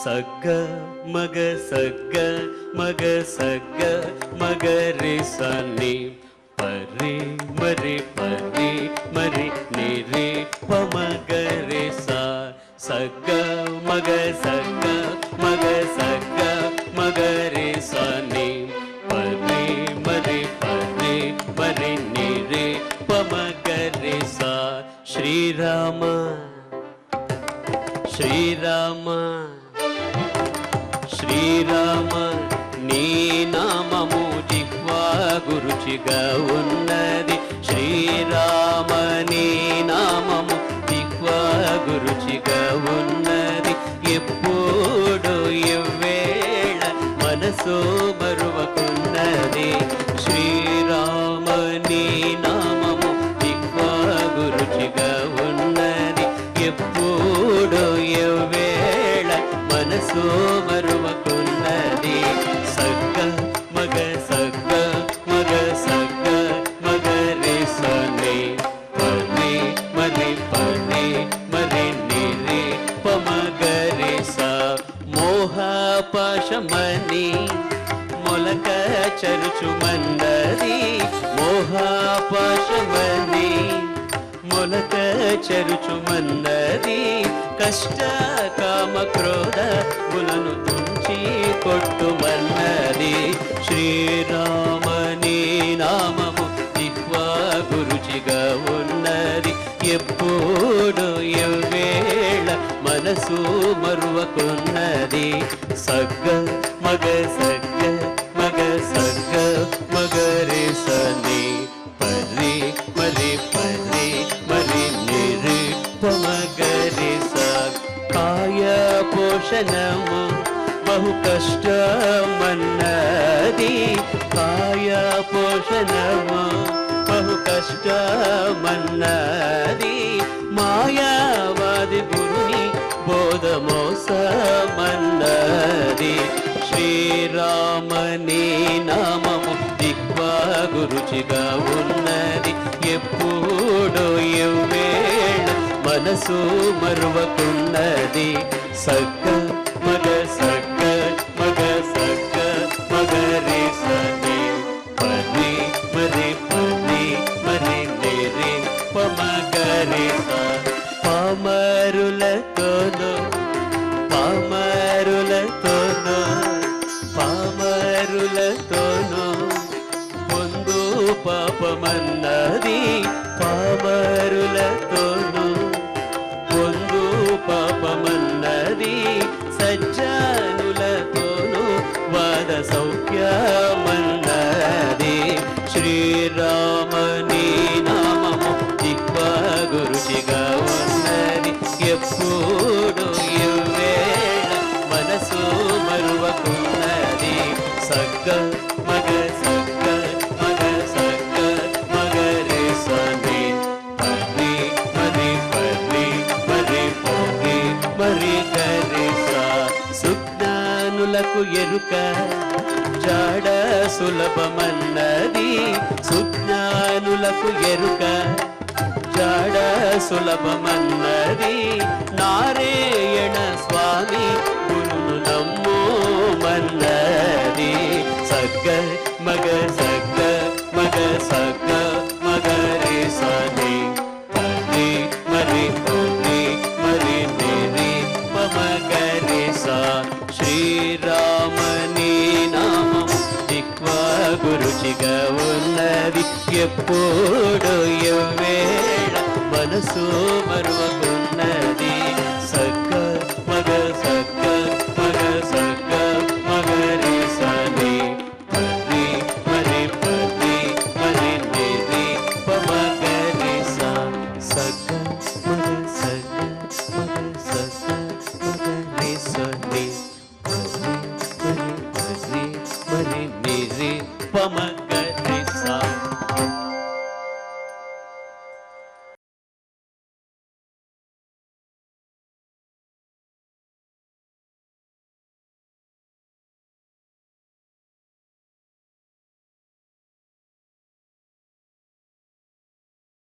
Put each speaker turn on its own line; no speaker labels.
सक मग सक मग सक मग रि सी परि मरि परि मरि निरे पमग रे सा सक मग सक मग सक मग रि परि मरि परि परि निरे पमग रे सा श्रीराम श्रीराम। శ్రీరామ నీ నామము జిహ్వా గురుచిగా ఉన్నది. మనసు మరువకున్నది. సగ్గ మగ సగ్గ మగ సగ్గ మగ రే సని పని మరి పని మరి నిరి. పమగ రే స మోహ పాశమని మొలక చరుచుమన్నది మోహ పాశమని మొలక చెరుచుమన్నది కష్ట కామ క్రోధ ములను తుంచి కొట్టుమన్నది. శ్రీరామని నామము దిక్వా గురుచిగా ఉన్నది. ఎప్పుడు ఎవేళ మనసు మరువకున్నది. సగ్గ మగ సగ్గ మగ సగ్గ మగరి సని నిరి కాయ పోషణము బహు కష్టమన్నది కాయ పోషణము బహు కష్టమన్నది మాయావాది గురుని బోధమోసమన్నది శ్రీరామని నామము దిక్వా గురుచిగా ఉన్నది. ఎప్పుడు మనసు మరువకున్నది. సక్క మగ సక్క మగ సక్క మగరి రే సని పని మరి పని మరి నిరి పమగ రే స. పామరులతోనో పామరులతోనో పామరులతోనో పొందు పాపమన్నది పామరులతోనూ. వాద సౌఖ్యమన్నది శ్రీరామని నామము దిక్వా గురుచిగా ఉన్నది ఎప్పుడు సుజ్ఞానులకు ఎరుక జాడ సులభమన్నది సుజ్ఞానులకు ఎరుక జాడ సులభమన్నది నారాయణ స్వామి గురును నమ్మోమన్నది. సగ్గ మగ సగ్గ మగ సగ్గ. శ్రీరామని నామం దిక్వా గురుచిగా ఉన్నది. ఎప్పుడు ఎవ్వేళ మనసు మరు